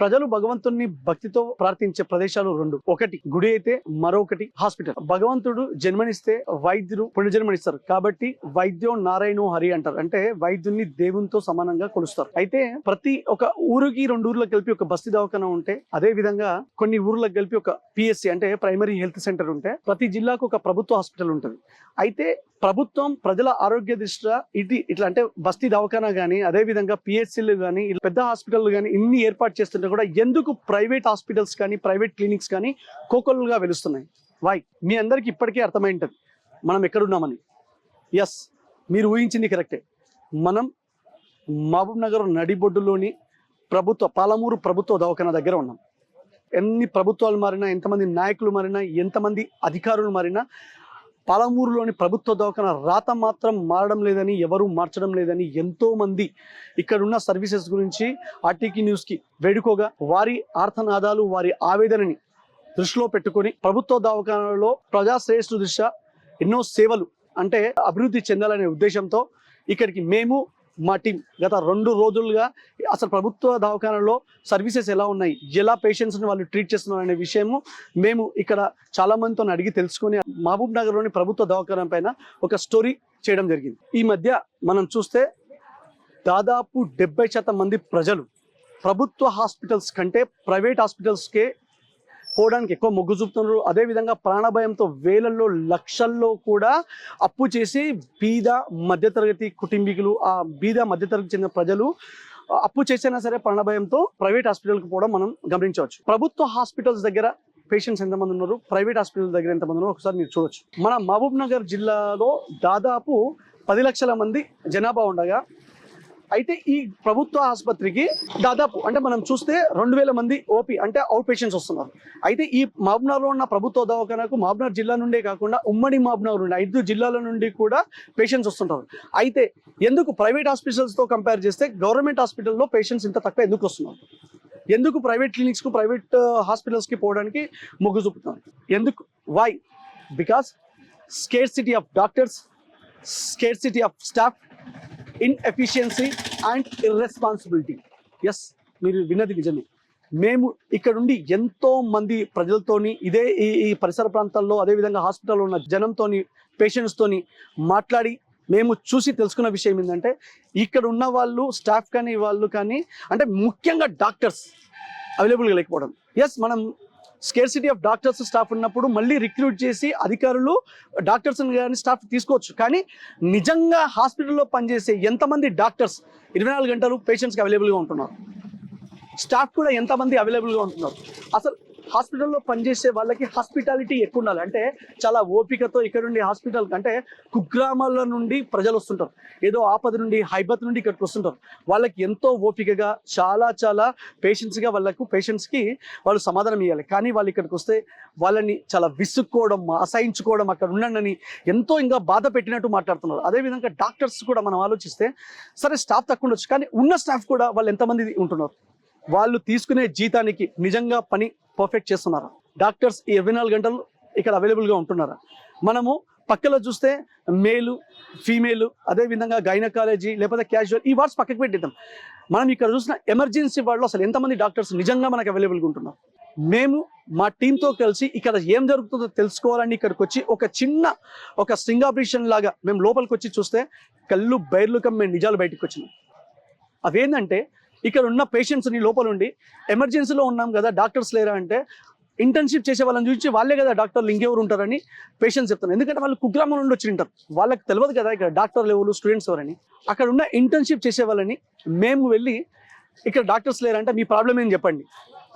ప్రజలు భగవంతుణ్ణి భక్తితో ప్రార్థించే ప్రదేశాలు రెండు. ఒకటి గుడి అయితే మరొకటి హాస్పిటల్. భగవంతుడు జన్మనిస్తే వైద్యుడు పునర్జన్మనిస్తారు కాబట్టి వైద్యం నారాయణ హరి అంటారు. అంటే వైద్యుని దేవునితో సమానంగా కొలుస్తారు. అయితే ప్రతి ఒక ఊరికి రెండు ఊర్లకు కలిపి ఒక బస్తీ దవాఖాన ఉంటే అదే విధంగా కొన్ని ఊర్లకు కలిపి ఒక పిఎస్సి అంటే ప్రైమరీ హెల్త్ సెంటర్ ఉంటే ప్రతి జిల్లాకు ఒక ప్రభుత్వ హాస్పిటల్ ఉంటుంది. అయితే ప్రభుత్వం ప్రజల ఆరోగ్య దృష్ట్యా ఇది ఇట్లా అంటే బస్తీ దవాఖానా కానీ అదే విధంగా పిహెచ్సిలు కానీ పెద్ద హాస్పిటల్ కానీ ఇన్ని ఏర్పాటు చేస్తుంటే కూడా ఎందుకు ప్రైవేట్ హాస్పిటల్స్ కానీ ప్రైవేట్ క్లినిక్స్ కానీ కోకొల్లుగా వెలుస్తున్నాయి? వై మీ అందరికి ఇప్పటికే అర్థమై ఉంటుంది మనం ఎక్కడున్నామని. ఎస్ మీరు ఊహించింది కరెక్టే. మనం మహబూబ్ నగర్ నడిబొడ్డులోని ప్రభుత్వ పాలమూరు ప్రభుత్వ దవాఖాన దగ్గర ఉన్నాం. ఎన్ని ప్రభుత్వాలు మారినా ఎంతమంది నాయకులు మారినా ఎంతమంది అధికారులు మారినా పాలమూరులోని ప్రభుత్వ దవాఖాన రాత మాత్రం మారడం లేదని ఎవరూ మార్చడం లేదని ఎంతోమంది ఇక్కడున్న సర్వీసెస్ గురించి ఆర్టీకి న్యూస్కి వేడుకోగా వారి ఆర్థనాదాలు వారి ఆవేదనని దృష్టిలో పెట్టుకొని ప్రభుత్వ దవాఖానలో ప్రజాశ్రేష్ఠ దృష్ట్యా ఎన్నో సేవలు అంటే అభివృద్ధి చెందాలనే ఉద్దేశంతో ఇక్కడికి మేము మా టీం గత రెండు రోజులుగా అసలు ప్రభుత్వ దవాఖానలో సర్వీసెస్ ఎలా ఉన్నాయి ఎలా పేషెంట్స్ని వాళ్ళు ట్రీట్ చేస్తున్నారు అనే విషయము మేము ఇక్కడ చాలామందితో అడిగి తెలుసుకొని మహబూబ్ నగర్లోని ప్రభుత్వ దవాఖాన పైన ఒక స్టోరీ చేయడం జరిగింది. ఈ మధ్య మనం చూస్తే దాదాపు డెబ్బై శాతం మంది ప్రజలు ప్రభుత్వ హాస్పిటల్స్ కంటే ప్రైవేట్ హాస్పిటల్స్కే పోవడానికి ఎక్కువ మొగ్గు చూపుతున్నారు. అదేవిధంగా ప్రాణభయంతో వేలల్లో లక్షల్లో కూడా అప్పు చేసి బీద మధ్యతరగతి కుటుంబీకులు ఆ బీద మధ్యతరగతి చెందిన ప్రజలు అప్పు చేసినా సరే ప్రాణభయంతో ప్రైవేట్ హాస్పిటల్కి పోవడం మనం గమనించవచ్చు. ప్రభుత్వ హాస్పిటల్స్ దగ్గర పేషెంట్స్ ఎంతమంది ఉన్నారు? ప్రైవేట్ హాస్పిటల్ దగ్గర ఎంతమంది ఉన్నారు? ఒకసారి మీరు చూడొచ్చు. మన మహబూబ్ నగర్ జిల్లాలో దాదాపు పది లక్షల మంది జనాభా ఉండగా అయితే ఈ ప్రభుత్వ ఆసుపత్రికి దాదాపు అంటే మనం చూస్తే రెండు వేల మంది ఓపీ అంటే అవుట్ పేషెంట్స్ వస్తున్నారు. అయితే ఈ మహబూబ్నగర్లో ఉన్న ప్రభుత్వ దవాఖానకు మహబూబ్నగర్ జిల్లా నుండే కాకుండా ఉమ్మడి మహబూబ్నగర్ నుండి ఐదు జిల్లాల నుండి కూడా పేషెంట్స్ వస్తుంటారు. అయితే ఎందుకు ప్రైవేట్ హాస్పిటల్స్తో కంపేర్ చేస్తే గవర్నమెంట్ హాస్పిటల్లో పేషెంట్స్ ఇంత తక్కువ ఎందుకు వస్తున్నారు? ఎందుకు ప్రైవేట్ క్లినిక్స్కు ప్రైవేట్ హాస్పిటల్స్కి పోవడానికి మొగ్గు చూపుతున్నారు? ఎందుకు why because scarcity of doctors scarcity of staff inefficiency and irresponsibility yes మీరు విన్నది నిజమే. మేము ఇక్కడుండి ఎంతో మంది ప్రజలతోని ఇదే ఈ ఈ పరిసర ప్రాంతాల్లో అదేవిధంగా హాస్పిటల్లో ఉన్న జనంతోని పేషెంట్స్తోని మాట్లాడి మేము చూసి తెలుసుకున్న విషయం ఏంటంటే ఇక్కడ ఉన్న వాళ్ళు స్టాఫ్ కానీ వాళ్ళు కానీ అంటే ముఖ్యంగా డాక్టర్స్ అవైలబుల్గా లేకపోవడం. ఎస్ మనం scarcity of doctors staff ఉన్నప్పుడు మళ్ళీ రిక్రూట్ చేసి అధికారులు డాక్టర్స్ కానీ స్టాఫ్ తీసుకోవచ్చు. కానీ నిజంగా హాస్పిటల్లో పనిచేసే ఎంతమంది డాక్టర్స్ ఇరవై నాలుగు గంటలు పేషెంట్స్కి అవైలబుల్గా ఉంటున్నారు? స్టాఫ్ కూడా ఎంతమంది అవైలబుల్గా ఉంటున్నారు? అసలు హాస్పిటల్లో పనిచేసే వాళ్ళకి హాస్పిటాలిటీ ఎక్కువ ఉండాలి. అంటే చాలా ఓపికతో ఇక్కడ నుండి హాస్పిటల్ అంటే కుగ్రామాల నుండి ప్రజలు వస్తుంటారు. ఏదో ఆపద నుండి హైబత్ నుండి ఇక్కడికి వస్తుంటారు. వాళ్ళకి ఎంతో ఓపికగా చాలా చాలా పేషెంట్స్గా వాళ్ళకు పేషెంట్స్కి వాళ్ళు సమాధానం ఇవ్వాలి కానీ వాళ్ళు ఇక్కడికి వస్తే వాళ్ళని చాలా విసుక్కోవడం అసహించుకోవడం అక్కడ ఉండండి ఎంతో ఇంకా బాధ పెట్టినట్టు మాట్లాడుతున్నారు. అదేవిధంగా డాక్టర్స్ కూడా మనం ఆలోచిస్తే సరే స్టాఫ్ తక్కువ ఉండొచ్చు. కానీ ఉన్న స్టాఫ్ కూడా వాళ్ళు ఎంతమంది ఉంటున్నారు? వాళ్ళు తీసుకునే జీతానికి నిజంగా పని పర్ఫెక్ట్ చేస్తున్నారా? డాక్టర్స్ ఈ ఇరవై నాలుగు గంటలు ఇక్కడ అవైలబుల్గా ఉంటున్నారా? మనము పక్కలో చూస్తే మేలు ఫీమేల్ అదేవిధంగా గైనకాలజీ లేకపోతే క్యాజువల్ ఈ వార్డ్స్ పక్కకు పెట్టిద్దాం. మనం ఇక్కడ చూసిన ఎమర్జెన్సీ వార్డులో అసలు ఎంతమంది డాక్టర్స్ నిజంగా మనకు అవైలబుల్గా ఉంటున్నారు? మేము మా టీంతో కలిసి ఇక్కడ ఏం జరుగుతుందో తెలుసుకోవాలని ఇక్కడికి వచ్చి ఒక చిన్న ఒక సింగాబ్రిషన్ లాగా మేము లోపలికి వచ్చి చూస్తే కళ్ళు బైర్లు కమ్మే నిజాలు బయటకు వచ్చినాం అవేంటంటే ఇక్కడ ఉన్న పేషెంట్స్ని లోపల ఉండి ఎమర్జెన్సీలో ఉన్నాం కదా డాక్టర్స్ లేరా అంటే ఇంటర్న్షిప్ చేసే వాళ్ళని చూసి వాళ్ళే కదా డాక్టర్లు ఇంకెవరు ఉంటారని పేషెంట్స్ చెప్తాను ఎందుకంటే వాళ్ళు కుగ్రామం నుండి వచ్చి ఉంటారు వాళ్ళకి తెలియదు కదా ఇక్కడ డాక్టర్లు ఎవరు స్టూడెంట్స్ ఎవరని. అక్కడ ఉన్న ఇంటర్న్షిప్ చేసే వాళ్ళని మేము వెళ్ళి ఇక్కడ డాక్టర్స్ లేరంటే మీ ప్రాబ్లం ఏం చెప్పండి.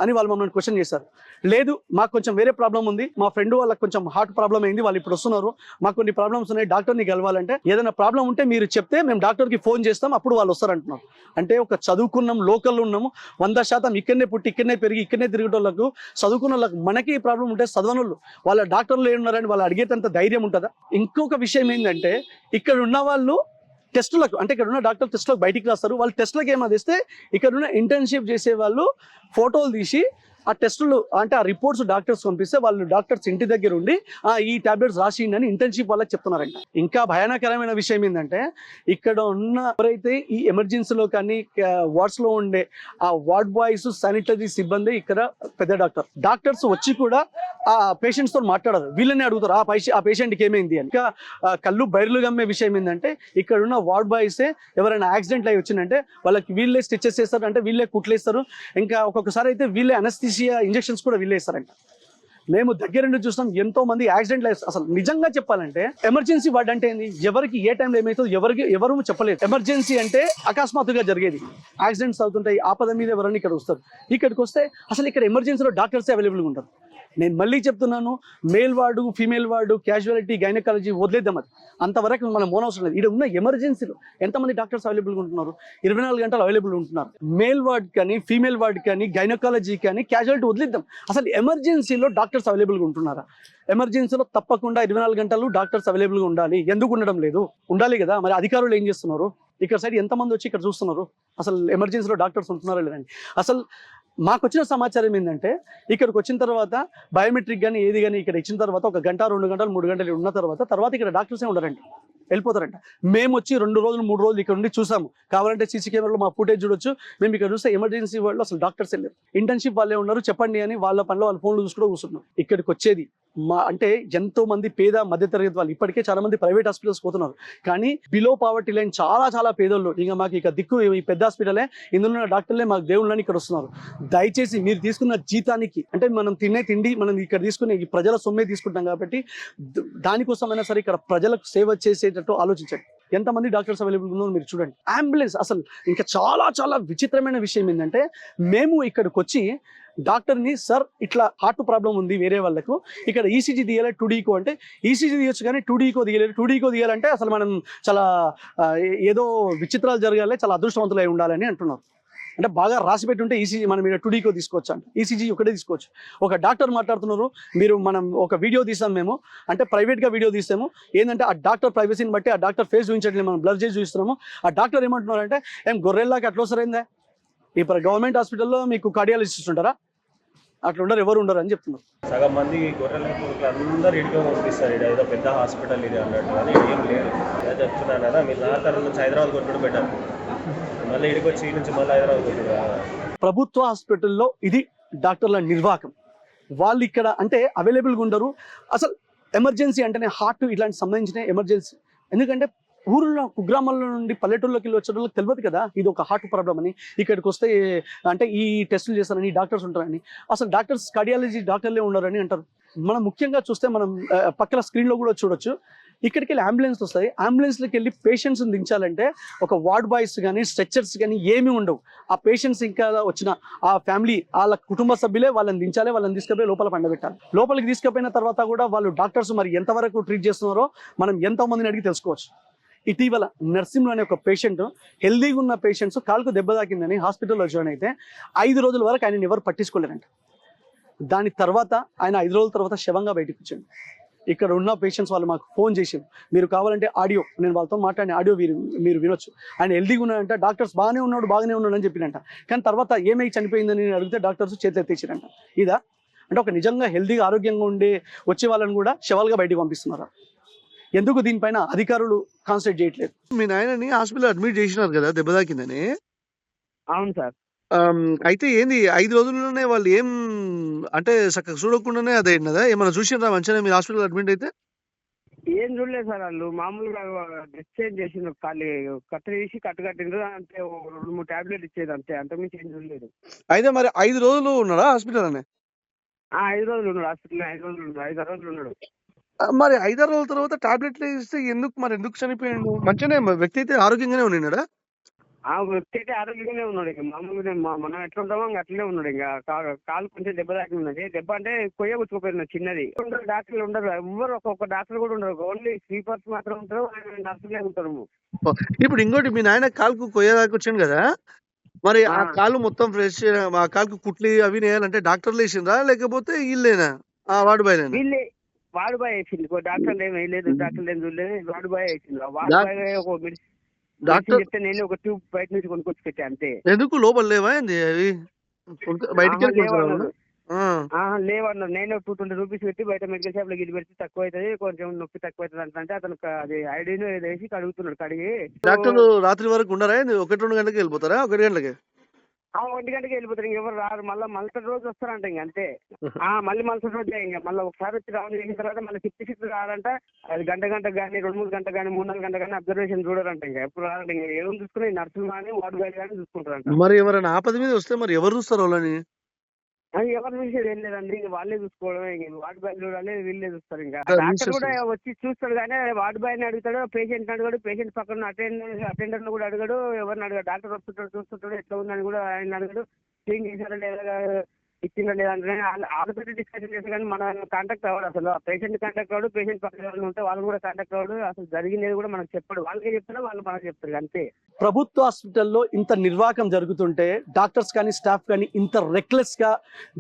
అని వాళ్ళు మమ్మల్ని క్వశ్చన్ చేశారు. లేదు మాకు కొంచెం వేరే ప్రాబ్లం ఉంది. మా ఫ్రెండ్ వాళ్ళకి కొంచెం హార్ట్ ప్రాబ్లం అయింది. వాళ్ళు ఇప్పుడు వస్తున్నారు. మాకు కొన్ని ప్రాబ్లమ్స్ ఉన్నాయి. డాక్టర్ని కలవాలంటే ఏదైనా ప్రాబ్లం ఉంటే మీరు చెప్తే మేము డాక్టర్కి ఫోన్ చేస్తాం. అప్పుడు వాళ్ళు వస్తారంటున్నారు అంటే ఒక చదువుకున్నాం లోకల్లో ఉన్నాము. వంద శాతం ఇక్కడనే పుట్టి ఇక్కడనే పెరిగి ఇక్కడనే తిరిగేటోళ్ళకు చదువుకున్న వాళ్ళకి మనకి ఈ ప్రాబ్లం ఉంటే చదవనోళ్ళు వాళ్ళ డాక్టర్లు ఏమున్నారని వాళ్ళు అడిగేటంత ధైర్యం ఉంటుందా? ఇంకొక విషయం ఏంటంటే ఇక్కడ ఉన్న వాళ్ళు టెస్టులకు అంటే ఇక్కడ ఉన్న డాక్టర్ టెస్టులకు బయటికి రాస్తారు. వాళ్ళు టెస్టులకు ఏమైనా తెస్తే ఇక్కడ ఉన్న ఇంటర్న్షిప్ చేసే వాళ్ళు ఫోటోలు తీసి ఆ టెస్టులు అంటే ఆ రిపోర్ట్స్ డాక్టర్స్ పంపిస్తే వాళ్ళు డాక్టర్స్ ఇంటి దగ్గర ఉండి ఈ టాబ్లెట్స్ రాసిండి అని ఇంటర్న్షిప్ వాళ్ళకి చెప్తున్నారంట. ఇంకా భయానకరమైన విషయం ఏంటంటే ఇక్కడ ఉన్న ఎవరైతే ఈ ఎమర్జెన్సీలో కానీ వార్డ్స్లో ఉండే ఆ వార్డ్ బాయ్స్ శానిటరీ సిబ్బంది ఇక్కడ పెద్ద డాక్టర్. డాక్టర్స్ వచ్చి కూడా ఆ పేషెంట్స్తో మాట్లాడరు. వీళ్ళని అడుగుతారు ఆ పేషెంట్ ఆ పేషెంట్కి ఏమైంది? అని. ఇంకా కళ్ళు బయర్లు గమ్మే విషయం ఏంటంటే ఇక్కడ ఉన్న వార్డ్ బాయ్సే ఎవరైనా యాక్సిడెంట్ అయి వచ్చిందంటే వాళ్ళకి వీళ్ళే స్టిచెస్ చేస్తారు అంటే వీళ్ళే కుట్లేస్తారు. ఇంకా ఒక్కొక్కసారి అయితే వీళ్ళే అనస్థి అనస్థిషియా ఇంజక్షన్స్ కూడా వీళ్ళేస్తారంట మేము దగ్గర నుండి చూస్తాం ఎంతో మంది యాక్సిడెంట్ అసలు నిజంగా చెప్పాలంటే ఎమర్జెన్సీ వార్డ్ అంటే ఏంది? ఎవరికి ఏ టైంలో ఏమవుతుందో ఎవరికి ఎవరు చెప్పలేదు. ఎమర్జెన్సీ అంటే అకస్మాత్తుగా జరిగేది. యాక్సిడెంట్స్ అవుతుంటాయి ఆపద మీద ఎవరైనా ఇక్కడ వస్తారు. ఇక్కడికి వస్తే అసలు ఇక్కడ ఎమర్జెన్సీలో డాక్టర్స్ అవైలబుల్గా ఉంటారు. నేను మళ్ళీ చెప్తున్నాను male ward female ward casualty gynaecology వదిలేద్దాం అది. అంతవరకు మనం మోనవసరం లేదు. ఇక్కడ ఉన్న ఎమర్జెన్సీలో ఎంతమంది డాక్టర్స్ అవైలబుల్గా ఉంటున్నారు? ఇరవై నాలుగు గంటలు అవైలబుల్ ఉంటున్నారు. మేల్ వార్డ్ కానీ ఫీమేల్ వార్డ్ కానీ గైనకాలజీ కానీ క్యాజువాలిటీ వదిలేద్దాం. అసలు ఎమర్జెన్సీలో డాక్టర్స్ అవైలబుల్గా ఉంటున్నారా? ఎమర్జెన్సీలో తప్పకుండా ఇరవై నాలుగు గంటలు డాక్టర్స్ అవైలబుల్గా ఉండాలి. ఎందుకు ఉండడం లేదు? ఉండాలి కదా. మరి అధికారులు ఏం చేస్తున్నారు? ఇక్కడ సైడ్ ఎంతమంది వచ్చి ఇక్కడ చూస్తున్నారు? అసలు ఎమర్జెన్సీలో డాక్టర్స్ ఉంటున్నారా లేదండి అసలు మాకు వచ్చిన సమాచారం ఏంటంటే ఇక్కడికి వచ్చిన తర్వాత బయోమెట్రిక్ కానీ ఏది కానీ ఇక్కడ ఇచ్చిన తర్వాత ఒక గంట రెండు గంటలు మూడు గంటలు ఉన్న తర్వాత తర్వాత ఇక్కడ డాక్టర్సే ఉండరండి. వెళ్ళిపోతారంట. మేము వచ్చి రెండు రోజులు మూడు రోజులు ఇక్కడ ఉండి చూసాము. కావాలంటే సీసీ కెమెరాలో మా ఫుటేజ్ చూడొచ్చు. మేము ఇక్కడ చూస్తే ఎమర్జెన్సీ వాళ్ళు అసలు డాక్టర్స్ వెళ్ళారు ఇంటర్న్షిప్ వాళ్ళే ఉన్నారు. చెప్పండి అని వాళ్ళ పనిలో వాళ్ళ ఫోన్లు చూసుకుంటూ కూర్చున్నాం. ఇక్కడికి వచ్చేది. మా అంటే ఎంతో మంది పేద మధ్యతరగతి వాళ్ళు ఇప్పటికే చాలా మంది ప్రైవేట్ హాస్పిటల్స్ పోతున్నారు. కానీ బిలో పావర్టీ లైన్ చాలా చాలా పేదోళ్ళు. ఇంకా మాకు ఇక దిక్కు ఈ పెద్ద హాస్పిటలే ఇందులో ఉన్న డాక్టర్లే మాకు దేవుళ్ళని ఇక్కడ వస్తున్నారు. దయచేసి మీరు తీసుకున్న జీతానికి అంటే మనం తినే తిండి మనం ఇక్కడ తీసుకునే ఈ ప్రజల సొమ్మే తీసుకుంటాం కాబట్టి దానికోసమైనా సరే ఇక్కడ ప్రజలకు సేవ చేసేటట్టు ఆలోచించండి. ఎంతమంది డాక్టర్స్ అవైలబుల్ ఉందో మీరు చూడండి. అంబులెన్స్ అసలు ఇంకా చాలా చాలా విచిత్రమైన విషయం ఏంటంటే మేము ఇక్కడికి వచ్చి డాక్టర్ని సార్ ఇట్లా హార్ట్ ప్రాబ్లం ఉంది వేరే వాళ్ళకు. ఇక్కడ ఈసీజీ తీయాలి టూడీకో అంటే ఈసీజీ తీయొచ్చు కానీ టూడీకో తీయలేదు టూడీకో తీయాలంటే అసలు మనం చాలా ఏదో విచిత్రాలు జరగాలి చాలా అదృష్టవంతులై ఉండాలని అంటున్నారు. అంటే బాగా రాసి పెట్టుంటే ఈసీజీ మనం ఇక్కడ టూడీకో తీసుకోవచ్చు అంట. ఈసీజీ ఒకటే తీసుకోవచ్చు. ఒక డాక్టర్ మాట్లాడుతున్నారు మీరు మనం ఒక వీడియో తీసాం మేము. అంటే ప్రైవేట్గా వీడియో తీసాము. ఏంటంటే ఆ డాక్టర్ ప్రైవసీని బట్టి ఆ డాక్టర్ ఫేస్ చూపించట్లేదు మనం బ్లర్ చేసి చూస్తున్నాము ఆ డాక్టర్ ఏమంటున్నారంటే ఏం గొర్రెల్లాకి అట్లా వస్తారైందా? ఇప్పుడు గవర్నమెంట్ హాస్పిటల్లో మీకు కార్డియాలజిస్ట్ ఉంటారా? అట్లా ఉండరు ఎవరు ఉండరు అని చెప్తున్నారు. సగం మంది గొర్రెల అందరూ ఇడిగా పంపిస్తారు. ఇది ఏదో పెద్ద హాస్పిటల్ ఇది అన్నట్టు కానీ ఏం లేదు. అదే చెప్తున్నాను కదా మీరు నార్కర్ నుంచి హైదరాబాద్ కొట్టుడు బెటర్. మళ్ళీ ఇడికి వచ్చి నుంచి మళ్ళీ హైదరాబాద్ కొట్టుడు ప్రభుత్వ హాస్పిటల్లో ఇది డాక్టర్ల నిర్వాహకం. వాళ్ళు ఇక్కడ అంటే అవైలబుల్గా ఉండరు. అసలు ఎమర్జెన్సీ అంటేనే హార్ట్ ఇట్లాంటి సంబంధించిన ఎమర్జెన్సీ. ఎందుకంటే ఊర్లో కుగ్రామాల నుండి పల్లెటూళ్ళకి వెళ్ళి వచ్చే వాళ్ళకి తెలియదు కదా? ఇది ఒక హార్ట్ ప్రాబ్లం అని. ఇక్కడికి వస్తే అంటే ఈ టెస్టులు చేస్తారని డాక్టర్స్ ఉంటారని. అసలు డాక్టర్స్ కార్డియాలజీ డాక్టర్లే ఉన్నారని అంటారు. మనం ముఖ్యంగా చూస్తే మనం పక్కన స్క్రీన్లో కూడా చూడొచ్చు. ఇక్కడికి వెళ్ళి అంబులెన్స్ వస్తాయి. అంబులెన్స్లోకి వెళ్ళి పేషెంట్స్ని దించాలంటే ఒక వార్డ్ బాయ్స్ కానీ స్ట్రెచ్చర్స్ కానీ ఏమీ ఉండవు. ఆ పేషెంట్స్ ఇంకా వచ్చిన ఆ ఫ్యామిలీ వాళ్ళ కుటుంబ సభ్యులే వాళ్ళని దించాలి వాళ్ళని తీసుకుపోయి లోపల పండబెట్టాలి. లోపలికి తీసుకుపోయిన తర్వాత కూడా వాళ్ళు డాక్టర్స్ మరి ఎంతవరకు ట్రీట్ చేస్తున్నారో మనం ఎంతో మందిని అడిగి తెలుసుకోవచ్చు. ఇటీవల నర్సింహ్లో అనే ఒక పేషెంట్ హెల్దీగా ఉన్న పేషెంట్స్ కాలుకు దెబ్బ తాకిందని హాస్పిటల్లో జాయిన్ అయితే ఐదు రోజుల వరకు ఆయన ఎవరు పట్టించుకోలేరంట. దాని తర్వాత ఆయన ఐదు రోజుల తర్వాత శవంగా బయటకు వచ్చాడు. ఇక్కడ ఉన్న పేషెంట్స్ వాళ్ళు మాకు ఫోన్ చేసారు మీరు కావాలంటే ఆడియో నేను వాళ్ళతో మాట్లాడిన ఆడియో మీరు మీరు వినొచ్చు. ఆయన హెల్దీగా ఉన్నాడంట డాక్టర్స్ బాగానే ఉన్నాడు బాగానే ఉన్నాడు అని చెప్పినంట కానీ తర్వాత ఏమై చనిపోయిందని అడిగితే డాక్టర్స్ చేతులు ఎత్తేసారంట. ఇదా? అంటే ఒక నిజంగా హెల్దీగా ఆరోగ్యంగా ఉండే వచ్చే వాళ్ళని కూడా శవాలుగా బయటకు పంపిస్తున్నారు? ఎందుకు దీనిపైన అధికారులు కాన్సన్ట్రేట్ చేయట్లేదు? మీ నాయనని హాస్పిటల్ అడ్మిట్ చేసినారు కదా దెబ్బ తాకిందని. అవును సార్. అయితే ఏంది ఐదు రోజుల్లోనే వాళ్ళు ఏం అంటే చక్కగా చూడకుండానే అదే అయినదా ఏమైనా చూసినారా మంచిగా మీరు హాస్పిటల్ అడ్మిట్ అయితే? ఏం చూడలేదు సార్ వాళ్ళు. మామూలుగా డిశ్చేంజ్ చేసిండ్రు ఖాళీ కట్ట తీసి కట్టు కట్టిండ్రు ఓ రెండు మూడు టాబ్లెట్ ఇచ్చేది అంతే అంతకుమించి ఏం చూడలేదు. అయితే మరి ఐదు రోజులు ఉన్నారా హాస్పిటల్ అనే? ఆ, ఐదు రోజులు ఉన్నాడు హాస్పిటల్ ఐదు రోజులు ఉన్నాడు ఐదు రోజులు ఉన్నాడు. మరి ఐదారు రోజుల తర్వాత టాబ్లెట్లు ఇస్తే ఎందుకు మరి? ఎందుకు చనిపోయిండు? మంచిగానే వ్యక్తి అయితే ఆరోగ్యంగానే ఉన్నాడా ఆ వ్యక్తి అయితే ఆరోగ్యంగానే ఉన్నాడు. ఇక మామూలుగా మనం ఎట్లా ఉంటామో ఇంకా అట్లనే ఉన్నాడు. ఇంకా కాలు కొంచెం దెబ్బ తాకి ఉన్నది. దెబ్బ అంటే కొయ్య గుచ్చుకుపోయింది చిన్నది. ఉండరు డాక్టర్లు ఉండరు ఎవరు ఒక్కొక్క డాక్టర్ కూడా ఉండరు. ఓన్లీ స్లీపర్స్ మాత్రం ఉంటారు నర్సులే ఉంటారు. ఇప్పుడు ఇంకోటి మీ నాయన కాలుకు కొయ్యదాకా వచ్చాను కదా? మరి ఆ. కాలు మొత్తం ఫ్రెష్ ఆ కాలుకు కుట్లు అవి వేయాలంటే డాక్టర్లు వేసిండ్రా? లేకపోతే వీళ్ళేనా ఆ వాడు బయలేనా? వాడు బాయ్ వేసింది డాక్టర్ ఏం వేయలేదు డాక్టర్ ఏం చూడలేదు వాడు బాయ్ వేసింది వాడు బాయ్ ఒక మెడిసిన్ డాక్టర్ చెప్తే నేను ఒక ట్యూబ్ బయట నుంచి కొనుక్కొచ్చి పెట్టా అంతే. ఎందుకు? లోపల లేవా ఏంది అవి? బయటికి లేవన్నారు. నేను టూ ట్వంటీ రూపీస్ పెట్టి బయట మెడికల్ షాప్లో గిల్లి పెడితే తక్కువ అవుతుంది కొంచెం నొప్పి తక్కువ అవుతుంది అంటే అతను అది ఐడిని వేసి కడుగుతున్నాడు కడిగి. డాక్టర్లు రాత్రి వరకు ఉండరా? ఒకటి రెండు గంటలకి వెళ్ళిపోతారా? ఒకటి గంటలకి? ఒంటి గంటకి వెళ్ళిపోతారు. ఇంకెవరు రారు. మళ్ళీ మలసటి రోజు వస్తారంట ఇంక అంతే. ఆ మళ్ళీ మలసటి రోజు ఇంకా మళ్ళీ ఒకసారి వచ్చి రౌండ్ చేసిన తర్వాత మళ్ళీ షిఫ్ట్ షిఫ్ట్ రారంట. అది గంట గంట కానీ రెండు మూడు గంట కానీ మూడు నాలుగు గంట కానీ అబ్జర్వేషన్ చూడరంట ఇంకా. ఎప్పుడు రారంట. ఇంకా ఏం చూసుకుని నర్సులు కానీ వార్డు బాయ్ కానీ చూసుకుంటారంట. మరి ఎవరైనా ఆపద మీద వస్తే మరి ఎవరు చూస్తారు వాళ్ళని? అది ఎవరు చూసేది ఏం లేదండి ఇంక వాళ్ళే చూసుకోవడమే ఇంక వార్డు బాయ్ చూడాలి వీళ్ళే చూస్తారు ఇంకా. డాక్టర్ కూడా వచ్చి చూస్తాడు కానీ వార్డు బాయ్ని అడుగుతాడు పేషెంట్ అడగాడు పేషెంట్ పక్కన అటెండర్ అటెండర్ కూడా అడగడు ఎవరిని అడగాడు. డాక్టర్ వస్తుంటాడు చూస్తుంటాడు ఎట్లా ఉందని కూడా ఆయన అడగడు. క్లీన్ చేశారా లేదా ఇచ్చిందా లేదా అంటే వాళ్ళతో డిస్కషన్ చేస్తే కానీ మన కాంటాక్ట్ అవ్వడు అసలు. పేషెంట్ కాంటాక్ట్ అవ్వడు పేషెంట్ పక్కన వాళ్ళు ఉంటే వాళ్ళు కూడా కాంటాక్ట్ అవ్వడు. అసలు జరిగినది కూడా మనకు చెప్పడు. వాళ్ళకే చెప్తారు వాళ్ళు మనకు చెప్తారు అంతే. ప్రభుత్వ హాస్పిటల్లో ఇంత నిర్వాహకం జరుగుతుంటే డాక్టర్స్ కానీ స్టాఫ్ కానీ ఇంత రెక్లెస్గా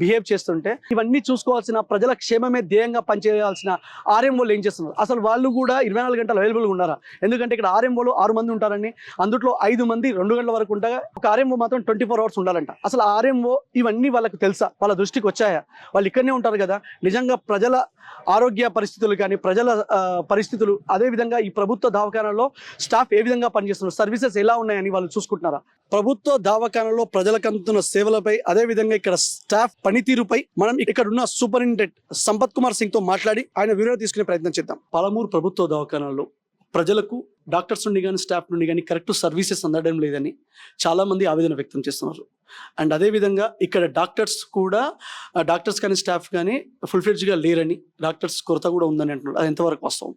బిహేవ్ చేస్తుంటే ఇవన్నీ చూసుకోవాల్సిన ప్రజల క్షేమమే ధ్యేయంగా పనిచేయాల్సిన ఆర్ఎంఓలు ఏం చేస్తున్నారు? అసలు వాళ్ళు కూడా ఇరవై నాలుగు గంటలు అవైలబుల్గా ఉన్నారా? ఎందుకంటే ఇక్కడ ఆర్ఎంఓలు ఆరు మంది ఉంటారని అందులో ఐదు మంది రెండు గంటల వరకు ఉండగా ఒక ఆర్ఎంఓ మాత్రం ట్వంటీ ఫోర్ అవర్స్ ఉండాలంట. అసలు ఆర్ఎంఓ ఇవన్నీ వాళ్ళకి తెలుసా? వాళ్ళ దృష్టికి వచ్చాయా? వాళ్ళు ఇక్కడనే ఉంటారు కదా. నిజంగా ప్రజల ఆరోగ్య పరిస్థితులు కానీ ప్రజల పరిస్థితులు అదే విధంగా ఈ ప్రభుత్వ దవాఖానాల్లో స్టాఫ్ ఏ విధంగా పనిచేస్తున్నారు? సర్వీసెస్ ఎలా ఉన్నాయని వాళ్ళు చూసుకుంటున్నారా? ప్రభుత్వ దవాఖానాలో ప్రజలకు అందుతున్న సేవలపై అదే విధంగా ఇక్కడ స్టాఫ్ పనితీరుపై మనం ఇక్కడ ఉన్న సూపరింటెండెంట్ సంపత్ కుమార్ సింగ్తో మాట్లాడి ఆయన వివరణ తీసుకునే ప్రయత్నం చేద్దాం. పాలమూరు ప్రభుత్వ దవాఖానాల్లో ప్రజలకు డాక్టర్స్ నుండి కానీ స్టాఫ్ నుండి కానీ కరెక్ట్ సర్వీసెస్ అందడం లేదని చాలా మంది ఆవేదన వ్యక్తం చేస్తున్నారు. అండ్ అదే విధంగా ఇక్కడ డాక్టర్స్ కూడా డాక్టర్స్ కానీ స్టాఫ్ కానీ ఫుల్ఫిల్డ్గా లేరని డాక్టర్స్ కొరత కూడా ఉందని అంటున్నారు. అది ఎంతవరకు వాస్తవం?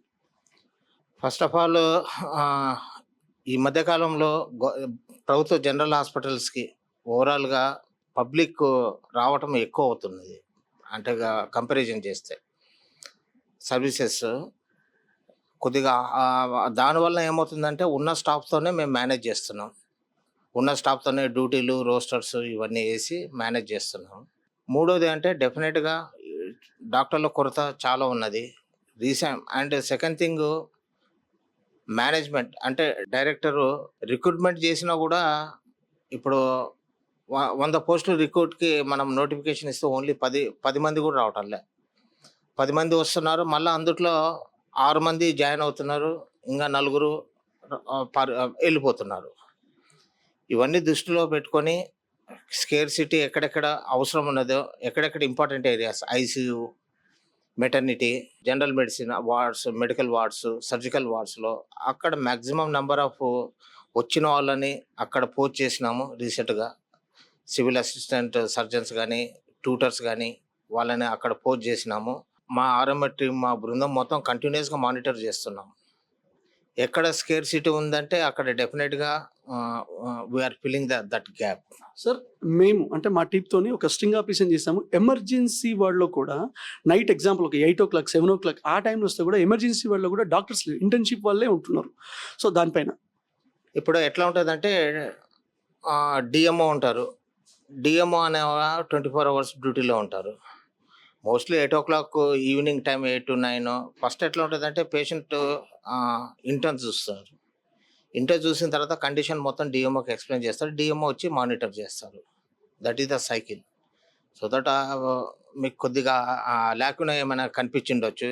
ఫస్ట్ ఆఫ్ ఆల్ ఈ మధ్యకాలంలో ప్రభుత్వ జనరల్ హాస్పిటల్స్కి ఓవరాల్గా పబ్లిక్ రావటం ఎక్కువ అవుతున్నది. అంటే కంపారిజన్ చేస్తే. సర్వీసెస్ కొద్దిగా దానివల్ల ఏమవుతుందంటే ఉన్న స్టాఫ్తోనే మేము మేనేజ్ చేస్తున్నాం. ఉన్న స్టాఫ్తోనే డ్యూటీలు రోస్టర్స్ ఇవన్నీ వేసి మేనేజ్ చేస్తున్నాం. మూడోది అంటే డెఫినెట్గా డాక్టర్ల కొరత చాలా ఉన్నది. Recent and second thing management అంటే డైరెక్టర్ రిక్రూట్మెంట్ చేసినా కూడా ఇప్పుడు వ- వంద పోస్టులు రిక్రూట్కి మనం నోటిఫికేషన్ ఇస్తే ఓన్లీ పది పది మంది కూడా రావటంలే. పది మంది వస్తున్నారు మళ్ళీ అందుట్లో ఆరు మంది జాయిన్ అవుతున్నారు. ఇంకా నలుగురు పర్- వెళ్ళిపోతున్నారు. ఇవన్నీ దృష్టిలో పెట్టుకొని స్కేర్ సిటీ ఎక్కడెక్కడ అవసరం ఉన్నదో ఎక్కడెక్కడ important areas ICU maternity general medicine wards medical wards surgical వార్డ్స్లో అక్కడ మ్యాక్సిమం నెంబర్ ఆఫ్ వచ్చిన వాళ్ళని అక్కడ పోస్ట్ చేసినాము రీసెంట్గా. సివిల్ అసిస్టెంట్ సర్జన్స్ కానీ ట్యూటర్స్ కానీ వాళ్ళని అక్కడ పోస్ట్ చేసినాము. మా టీమ్ మా బృందం మొత్తం కంటిన్యూస్గా మానిటర్ చేస్తున్నాం. ఎక్కడ స్కేర్ సిటీ ఉందంటే అక్కడ డెఫినెట్గా we are filling the that gap sir మేము అంటే మా టీప్తోని ఒక స్ట్రింగ్ ఆపరేషన్ చేసాము ఎమర్జెన్సీ వార్డులో కూడా నైట్ ఎగ్జాంపుల్ ఒక eight o'clock seven o'clock ఆ టైంలో వస్తే కూడా ఎమర్జెన్సీ వార్డులో కూడా డాక్టర్స్ ఇంటర్న్షిప్ వాళ్ళే ఉంటున్నారు. సో దానిపైన. ఇప్పుడు ఎట్లా ఉంటుందంటే డిఎంఓ ఉంటారు. డిఎంఓ అనే ట్వంటీ ఫోర్ అవర్స్ డ్యూటీలో ఉంటారు. Mostly eight o'clock evening time eight to nine first ఎట్లా ఉంటుందంటే పేషెంట్ ఇంటర్న్ చూస్తారు. ఇంటర్ చూసిన తర్వాత కండిషన్ మొత్తం డిఎంఓకి ఎక్స్ప్లెయిన్ చేస్తారు. డిఎంఓ వచ్చి మానిటర్ చేస్తారు. That is the cycle so that మీకు కొద్దిగా లేకుండా ఏమైనా కనిపించిండొచ్చు.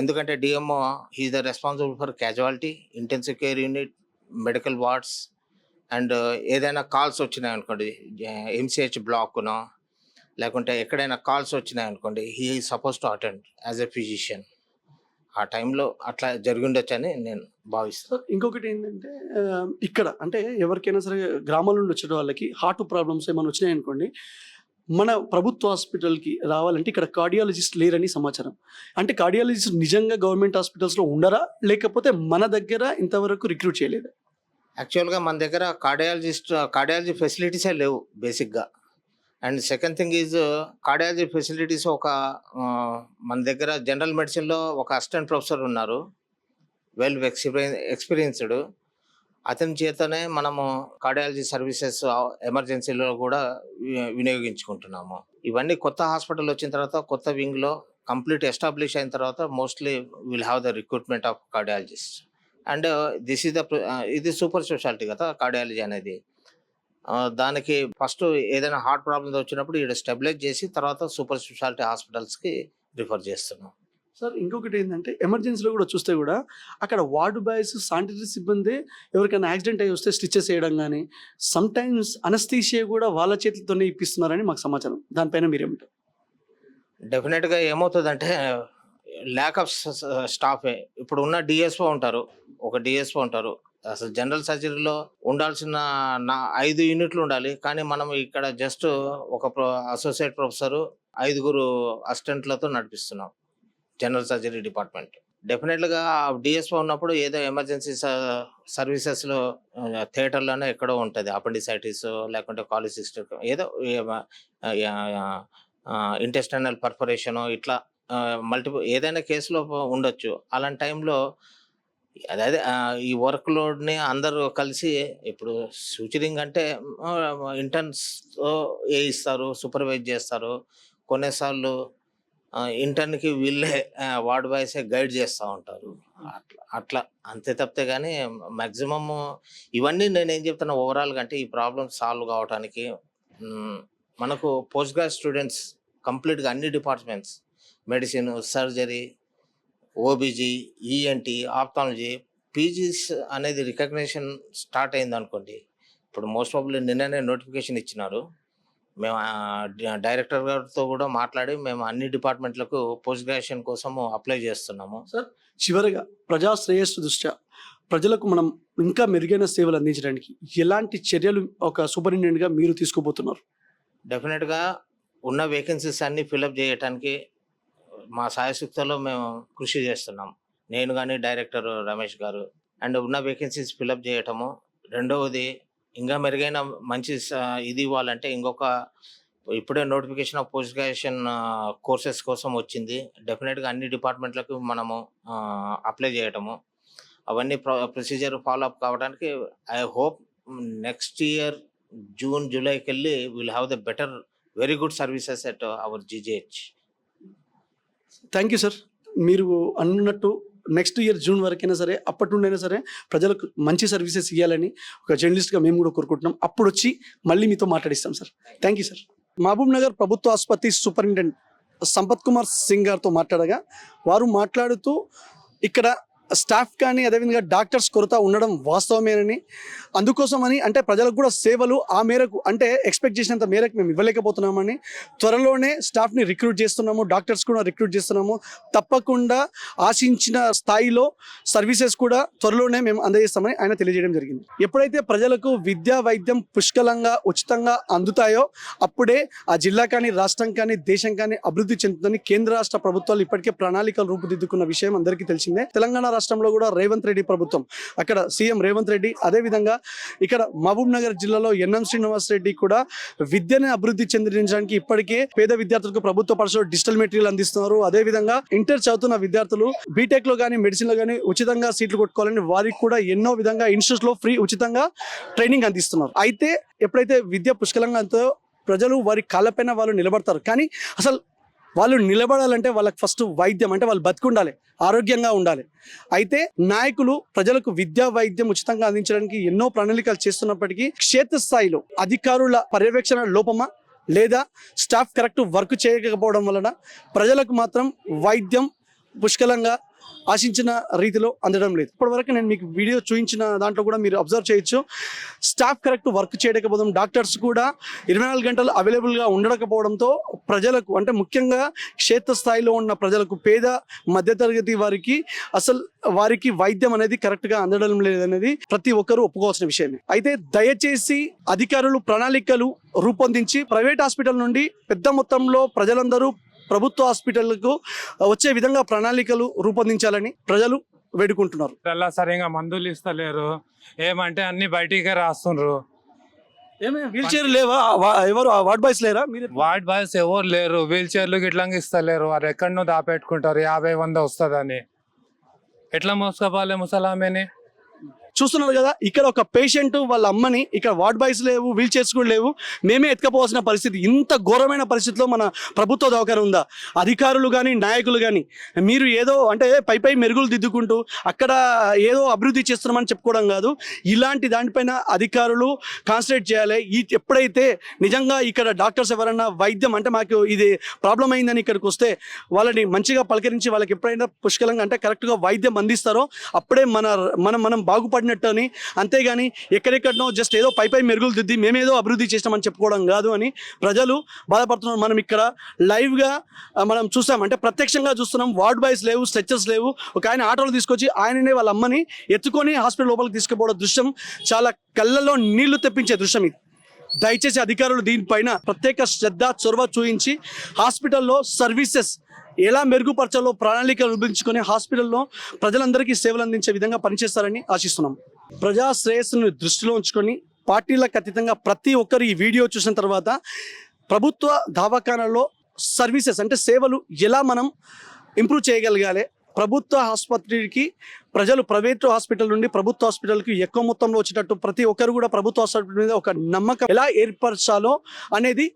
ఎందుకంటే DMO is the responsible for casualty intensive care unit medical wards and ఏదైనా కాల్స్ వచ్చినాయి అనుకోండి ఎంసీహెచ్ బ్లాక్నో లేకుంటే ఎక్కడైనా కాల్స్ వచ్చినాయి అనుకోండి he suppose to attend as a physician ఆ టైంలో అట్లా జరిగిండొచ్చు అని నేను భావిస్తాను ఇంకొకటి ఏంటంటే ఇక్కడ అంటే ఎవరికైనా సరే గ్రామాల నుండి వచ్చే వాళ్ళకి హార్ట్ ప్రాబ్లమ్స్ ఏమైనా వచ్చినాయి అనుకోండి మన ప్రభుత్వ హాస్పిటల్కి రావాలంటే ఇక్కడ కార్డియాలజిస్ట్ లేరని సమాచారం. అంటే కార్డియాలజిస్ట్ నిజంగా గవర్నమెంట్ హాస్పిటల్స్లో ఉండరా లేకపోతే మన దగ్గర ఇంతవరకు రిక్రూట్ చేయలేదు? యాక్చువల్గా మన దగ్గర కార్డియాలజిస్ట్ కార్డియాలజీ ఫెసిలిటీసే లేవు బేసిక్గా and second thing is cardiology facilities ఒక మన దగ్గర జనరల్ మెడిసిన్లో ఒక అసిస్టెంట్ ప్రొఫెసర్ ఉన్నారు. Well experience experienced. అతని చేతనే మనము కార్డియాలజీ సర్వీసెస్ ఎమర్జెన్సీలో కూడా వి- వినియోగించుకుంటున్నాము. ఇవన్నీ కొత్త హాస్పిటల్ వచ్చిన తర్వాత కొత్త వింగ్లో కంప్లీట్ ఎస్టాబ్లిష్ అయిన తర్వాత mostly will have the recruitment of cardiologist. And this is the ఇది సూపర్ స్పెషాలిటీ కదా కార్డియాలజీ అనేది. దానికి ఫస్ట్ ఏదైనా హార్ట్ ప్రాబ్లమ్స్ వచ్చినప్పుడు ఇక్కడ స్టెబిలైజ్ చేసి తర్వాత సూపర్ స్పెషాలిటీ హాస్పిటల్స్కి రిఫర్ చేస్తున్నాం. సార్ ఇంకొకటి ఏంటంటే ఎమర్జెన్సీలో కూడా చూస్తే కూడా అక్కడ వార్డు బాయ్స్ శానిటరీ సిబ్బంది ఎవరికైనా యాక్సిడెంట్ అయ్యి వస్తే స్టిచెస్ చేయడం కానీ సమ్ టైమ్స్ అనస్థీషియా కూడా వాళ్ళ చేతులతోనే ఇప్పిస్తున్నారని మాకు సమాచారం. దానిపైన మీరేమంటారు డెఫినెట్గా ఏమవుతుందంటే ల్యాక్ ఆఫ్ స్టాఫే. ఇప్పుడు ఉన్న డిఎస్ఓ ఉంటారు. ఒక డిఎస్ఓ ఉంటారు. అసలు జనరల్ సర్జరీలో ఉండాల్సిన నా ఐదు యూనిట్లు ఉండాలి. కానీ మనం ఇక్కడ జస్ట్ ఒక అసోసియేట్ ప్రొఫెసర్ ఐదుగురు అసిస్టెంట్లతో నడిపిస్తున్నాం జనరల్ సర్జరీ డిపార్ట్మెంట్. డెఫినెట్గా డిఎస్ఓ ఉన్నప్పుడు ఏదో ఎమర్జెన్సీ సర్వీసెస్లో థియేటర్లోనే ఎక్కడో ఉంటుంది. అపెండిసైటిస్ లేకుంటే కాలిసిస్టిక్ ఏదో ఇంటెస్టైనల్ పర్ఫరేషన్ ఇట్లా మల్టిపుల్ ఏదైనా కేసులో ఉండొచ్చు. అలాంటి టైంలో అదే ఈ వర్క్ లోడ్ని అందరూ కలిసి ఇప్పుడు సూచరింగ్ అంటే ఇంటర్న్స్ వేయిస్తారు సూపర్వైజ్ చేస్తారు కొన్నిసార్లు ఇంటర్న్కి వీళ్ళే వార్డ్ బాయ్సే గైడ్ చేస్తూ ఉంటారు. అట్లా అట్లా అంతే తప్పితే కానీ మ్యాక్సిమమ్ ఇవన్నీ నేను ఏం చెప్తున్నా ఓవరాల్గా అంటే ఈ ప్రాబ్లమ్ సాల్వ్ కావడానికి మనకు పోస్ట్ గ్రాడ్ స్టూడెంట్స్ కంప్లీట్గా అన్ని departments medicine surgery OBG ENT ophthalmology PGs అనేది రికగ్నిషన్ స్టార్ట్ అయింది అనుకోండి ఇప్పుడు మోస్ట్ ప్రాబ్లీ నిన్ననే నోటిఫికేషన్ ఇచ్చినారు. మేము డైరెక్టర్ గారితో కూడా మాట్లాడి మేము అన్ని డిపార్ట్మెంట్లకు పోస్ట్ గ్రాడ్యుయేషన్ కోసము అప్లై చేస్తున్నాము. చివరిగా ప్రజా శ్రేయస్సు దృష్ట్యా ప్రజలకు మనం ఇంకా మెరుగైన సేవలు అందించడానికి ఎలాంటి చర్యలు ఒక సూపరింటెండెంట్గా మీరు తీసుకోబోతున్నారు డెఫినెట్గా ఉన్న వేకెన్సీస్ అన్ని ఫిలప్ చేయడానికి మా సాయశక్తిలో మేము కృషి చేస్తున్నాం. నేను కానీ డైరెక్టర్ రమేష్ గారు. అండ్ ఉన్న వేకెన్సీస్ ఫిలప్ చేయటము. రెండవది ఇంకా మెరుగైన మంచి ఇది ఇవ్వాలంటే ఇంకొక ఇప్పుడే notification of post graduation courses కోసం వచ్చింది. డెఫినెట్గా అన్ని డిపార్ట్మెంట్లకు మనము అప్లై చేయటము. అవన్నీ ప్రొసీజర్ ఫాలో అప్ కావడానికి I hope next year June జూలైకి వెళ్ళి will have the better very good services at our GJH thank you sir మీరు అన్నట్టు నెక్స్ట్ ఇయర్ జూన్ వరకైనా సరే అప్పటి నుండైనా సరే ప్రజలకు మంచి సర్వీసెస్ ఇవ్వాలని ఒక జర్నలిస్ట్గా మేము కూడా కోరుకుంటున్నాం. అప్పుడు వచ్చి మళ్ళీ మీతో మాట్లాడిస్తాం sir thank you sir Mahabubnagar ప్రభుత్వ ఆసుపత్రి సూపరింటెండెంట్ సంపత్ కుమార్ సింగ్ గారితో మాట్లాడగా వారు మాట్లాడుతూ ఇక్కడ స్టాఫ్ కానీ అదేవిధంగా డాక్టర్స్ కొరత ఉండడం వాస్తవమేనని. అందుకోసమని అంటే ప్రజలకు కూడా సేవలు ఆ మేరకు అంటే ఎక్స్పెక్ట్ చేసినంత మేరకు మేము ఇవ్వలేకపోతున్నామని. త్వరలోనే స్టాఫ్ని రిక్రూట్ చేస్తున్నాము డాక్టర్స్ కూడా రిక్రూట్ చేస్తున్నాము. తప్పకుండా ఆశించిన స్థాయిలో సర్వీసెస్ కూడా త్వరలోనే మేము అందజేస్తామని ఆయన తెలియజేయడం జరిగింది. ఎప్పుడైతే ప్రజలకు విద్యా వైద్యం పుష్కలంగా ఉచితంగా అందుతాయో అప్పుడే ఆ జిల్లా కానీ రాష్ట్రం కానీ దేశం కానీ అభివృద్ధి చెందుతుందని కేంద్ర రాష్ట్ర ప్రభుత్వాలు ఇప్పటికే ప్రణాళికలు రూపుదిద్దుకున్న విషయం అందరికీ తెలిసిందే. తెలంగాణ రాష్ట్రంలో కూడా రేవంత్ రెడ్డి ప్రభుత్వం. అక్కడ సీఎం రేవంత్ రెడ్డి అదేవిధంగా ఇక్కడ మహబూబ్ నగర్ జిల్లాలో ఎన్ఎం శ్రీనివాస్ రెడ్డి కూడా విద్యను అభివృద్ధి చెందించడానికి ఇప్పటికే పేద విద్యార్థులకు ప్రభుత్వ పరిశ్రమ డిజిటల్ మెటీరియల్ అందిస్తున్నారు. అదే విధంగా ఇంటర్ చదువుతున్న విద్యార్థులు బీటెక్లో కానీ మెడిసిన్లో కానీ ఉచితంగా సీట్లు కొట్టుకోవాలని వారికి కూడా ఎన్నో విధంగా ఇన్స్టిట్యూట్లో ఫ్రీ ఉచితంగా ట్రైనింగ్ అందిస్తున్నారు. అయితే ఎప్పుడైతే విద్య పుష్కలంగా అంతో ప్రజలు వారి కాళ్ళపైన వాళ్ళు నిలబడతారు. కానీ అసలు వాళ్ళు నిలబడాలంటే వాళ్ళకి ఫస్ట్ వైద్యం అంటే వాళ్ళు బతికుండాలి ఆరోగ్యంగా ఉండాలి. అయితే నాయకులు ప్రజలకు విద్యా వైద్యం ఉచితంగా అందించడానికి ఎన్నో ప్రణాళికలు చేస్తున్నప్పటికీ క్షేత్రస్థాయిలో అధికారుల పర్యవేక్షణ లోపమా లేదా స్టాఫ్ కరెక్ట్ వర్క్ చేయకపోవడం వలన ప్రజలకు మాత్రం వైద్యం పుష్కలంగా ఆశించిన రీతిలో అందడం లేదు. ఇప్పటివరకు నేను మీకు వీడియో చూపించిన దాంట్లో కూడా మీరు అబ్జర్వ్ చేయొచ్చు. స్టాఫ్ కరెక్ట్ వర్క్ చేయకపోవడం డాక్టర్స్ కూడా ఇరవై నాలుగు గంటలు అవైలబుల్గా ఉండకపోవడంతో ప్రజలకు అంటే ముఖ్యంగా క్షేత్రస్థాయిలో ఉన్న ప్రజలకు పేద మధ్యతరగతి వారికి అసలు వారికి వైద్యం అనేది కరెక్ట్గా అందడం లేదనేది ప్రతి ఒక్కరూ ఒప్పుకోవాల్సిన విషయమే. అయితే దయచేసి అధికారులు ప్రణాళికలు రూపొందించి ప్రైవేట్ హాస్పిటల్ నుండి పెద్ద మొత్తంలో ప్రజలందరూ ప్రభుత్వ హాస్పిటల్కు వచ్చే విధంగా ప్రణాళికలు రూపొందించాలని ప్రజలు వేడుకుంటున్నారు. అలా సరిగా మందులు ఇస్తలేరు. ఏమంటే అన్ని బయటికే వీల్ చైర్ లేవా? ఎవరు వార్డ్ బాయ్స్ లేరా? వార్డ్ బాయ్స్ ఎవరు లేరు. వీల్ చైర్లు గిట్లంగా ఇస్తలేరు. వారు ఎక్కడనో దాపెట్టుకుంటారు. యాభై వంద వస్తుందని. ఎట్లా మోసుకోవాలి ముసలామెని? చూస్తున్నారు కదా ఇక్కడ ఒక పేషెంట్ వాళ్ళ అమ్మని ఇక్కడ వార్డ్ బాయ్స్ లేవు వీల్ చైర్స్ కూడా లేవు. మేమే ఎత్తుకపోవాల్సిన పరిస్థితి. ఇంత ఘోరమైన పరిస్థితిలో మన ప్రభుత్వ దవాఖాన ఉందా? అధికారులు కానీ నాయకులు కానీ మీరు ఏదో అంటే పై పై మెరుగులు దిద్దుకుంటూ అక్కడ ఏదో అభివృద్ధి చేస్తున్నామని చెప్పుకోవడం కాదు. ఇలాంటి దానిపైన అధికారులు కాన్సన్ట్రేట్ చేయాలి. ఈ ఎప్పుడైతే నిజంగా ఇక్కడ డాక్టర్స్ ఎవరన్నా వైద్యం అంటే మాకు ఇది ప్రాబ్లం అయిందని ఇక్కడికి వస్తే వాళ్ళని మంచిగా పలకరించి వాళ్ళకి ఎప్పుడైనా పుష్కలంగా అంటే కరెక్ట్గా వైద్యం అందిస్తారో అప్పుడే మన మనం మనం బాగుపడిన బాగుపడినట్టు అని అంతేగాని ఎక్కడెక్కడనో జస్ట్ ఏదో పై పై మెరుగులు దిద్ది మేమేదో అభివృద్ధి చేస్తామని చెప్పుకోవడం కాదు అని ప్రజలు బాధపడుతున్నారు. మనం ఇక్కడ లైవ్గా మనం చూసాం అంటే ప్రత్యక్షంగా చూస్తున్నాం. వార్డ్ బాయ్స్ లేవు స్ట్రెచ్చర్స్ లేవు. ఒక ఆయన ఆటోలు తీసుకొచ్చి ఆయననే వాళ్ళ అమ్మని ఎత్తుకొని హాస్పిటల్ లోపలికి తీసుకుపోవడం దృశ్యం చాలా కళ్ళల్లో నీళ్ళు తెప్పించే దృశ్యం ఇది. దయచేసి అధికారులు దీనిపైన ప్రత్యేక శ్రద్ధ చొరవ చూపించి హాస్పిటల్లో సర్వీసెస్ ఎలా మెరుగుపరచాలో ప్రణాళిక రూపించుకొని హాస్పిటల్లో ప్రజలందరికీ సేవలు అందించే విధంగా పనిచేస్తారని ఆశిస్తున్నాం. ప్రజా శ్రేయస్సును దృష్టిలో ఉంచుకొని పార్టీలకు అతీతంగా ప్రతి ఒక్కరు ఈ వీడియో చూసిన తర్వాత ప్రభుత్వ దవాఖానాలో సర్వీసెస్ అంటే సేవలు ఎలా మనం ఇంప్రూవ్ చేయగలగాలి? ప్రభుత్వ ఆసుపత్రికి ప్రజలు ప్రైవేట్ హాస్పిటల్ నుండి ప్రభుత్వ హాస్పిటల్కి ఎక్కువ మొత్తంలో వచ్చేటట్టు ప్రతి ఒక్కరు కూడా ప్రభుత్వ హాస్పిటల్ మీద ఒక నమ్మకం ఎలా ఏర్పరచాలో అనేది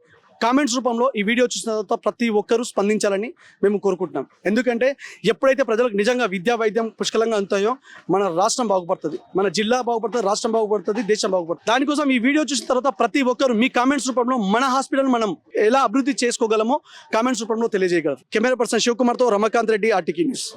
కామెంట్స్ రూపంలో ఈ వీడియో చూసిన తర్వాత ప్రతి ఒక్కరూ స్పందించాలని మేము కోరుకుంటున్నాం. ఎందుకంటే ఎప్పుడైతే ప్రజలకు నిజంగా విద్యా వైద్యం పుష్కలంగా అందుతాయో మన రాష్ట్రం బాగుపడుతుంది. మన జిల్లా బాగుపడుతుంది రాష్ట్రం బాగుపడుతుంది దేశం బాగుపడుతుంది. దానికోసం ఈ వీడియో చూసిన తర్వాత ప్రతి ఒక్కరు మీ కామెంట్స్ రూపంలో మన హాస్పిటల్ మనం ఎలా అభివృద్ధి చేసుకోగలమో కామెంట్స్ రూపంలో తెలియజేయగలరు. కెమెరా పర్సన్ శివకుమార్తో రమకాంత్ రెడ్డి ఆర్టీకీ న్యూస్.